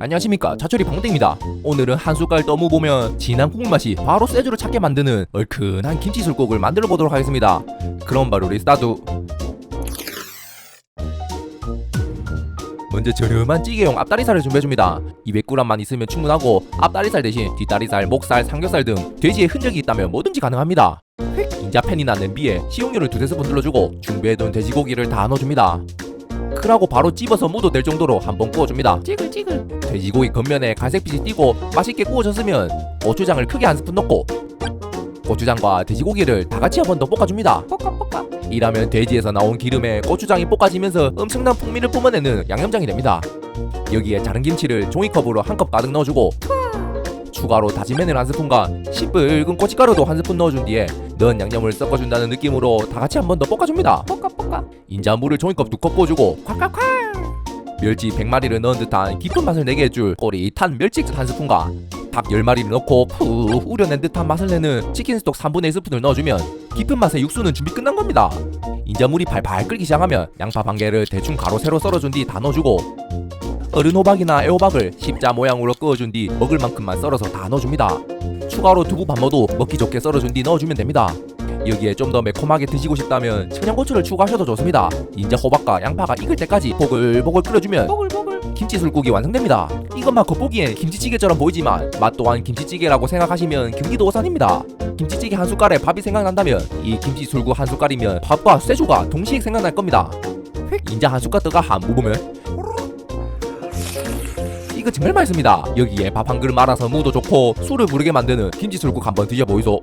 안녕하십니까. 자철이 방땡입니다. 오늘은 한 숟갈 떠무 보면 진한 국물 맛이 바로 쇠주를 찾게 만드는 얼큰한 김치 술국을 만들어 보도록 하겠습니다. 그럼 바로 우리 스타트 먼저 저렴한 찌개용 앞다리살을 준비해줍니다. 200g만 있으면 충분하고 앞다리살 대신 뒷다리살, 목살, 삼겹살 등 돼지의 흔적이 있다면 뭐든지 가능합니다. 인자팬이나 냄비에 식용유를 두세 스푼 둘러주고 준비해둔 돼지고기를 다 넣어줍니다 크라고 바로 집어서 무도 될 정도로 한번 구워줍니다. 찌글찌글. 돼지고기 겉면에 갈색빛이 띄고 맛있게 구워졌으면 고추장을 크게 한 스푼 넣고 고추장과 돼지고기를 다 같이 한 번 더 볶아줍니다. 볶아 볶아. 이라면 돼지에서 나온 기름에 고추장이 볶아지면서 엄청난 풍미를 뿜어내는 양념장이 됩니다. 여기에 자른 김치를 종이컵으로 한 컵 가득 넣어주고 추가로 다진 마늘 한 스푼과 시뻘건 고춧가루도 한 스푼 넣어준 뒤에 넣은 양념을 섞어준다는 느낌으로 다 같이 한 번 더 볶아줍니다. 볶아 인자 물을 종이컵 두컵 부어주고 콸콸콸! 멸치 100마리를 넣은 듯한 깊은 맛을 내게 해줄 꼬릿한 멸치액젓 한 스푼과 닭 10마리를 넣고 푹 우려낸 듯한 맛을 내는 치킨 스톡 3분의 1 스푼을 넣어주면 깊은 맛의 육수는 준비 끝난 겁니다. 인자 물이 발발 끓기 시작하면 양파 반 개를 대충 가로 세로 썰어준 뒤 다 넣어주고 어른 호박이나 애호박을 십자 모양으로 그어준 뒤 먹을 만큼만 썰어서 다 넣어줍니다. 추가로 두부 반모도 먹기 좋게 썰어준 뒤 넣어주면 됩니다 여기에 좀 더 매콤하게 드시고 싶다면 청양고추를 추가하셔도 좋습니다. 인자 호박과 양파가 익을 때까지 보글보글 끓여주면 보글보글. 김치 술국이 완성됩니다. 이것만 겉보기엔 김치찌개처럼 보이지만 맛 또한 김치찌개라고 생각하시면 경기도 오산입니다. 김치찌개 한 숟갈에 밥이 생각난다면 이 김치 술국 한 숟갈이면 밥과 쇠주가 동시에 생각날 겁니다. 인자 한 숟갈 떠가 한 무보면 이거 정말 맛있습니다. 여기에 밥 한 그릇 말아서 무도 좋고 술을 부르게 만드는 김치 술국 한번 드셔보이소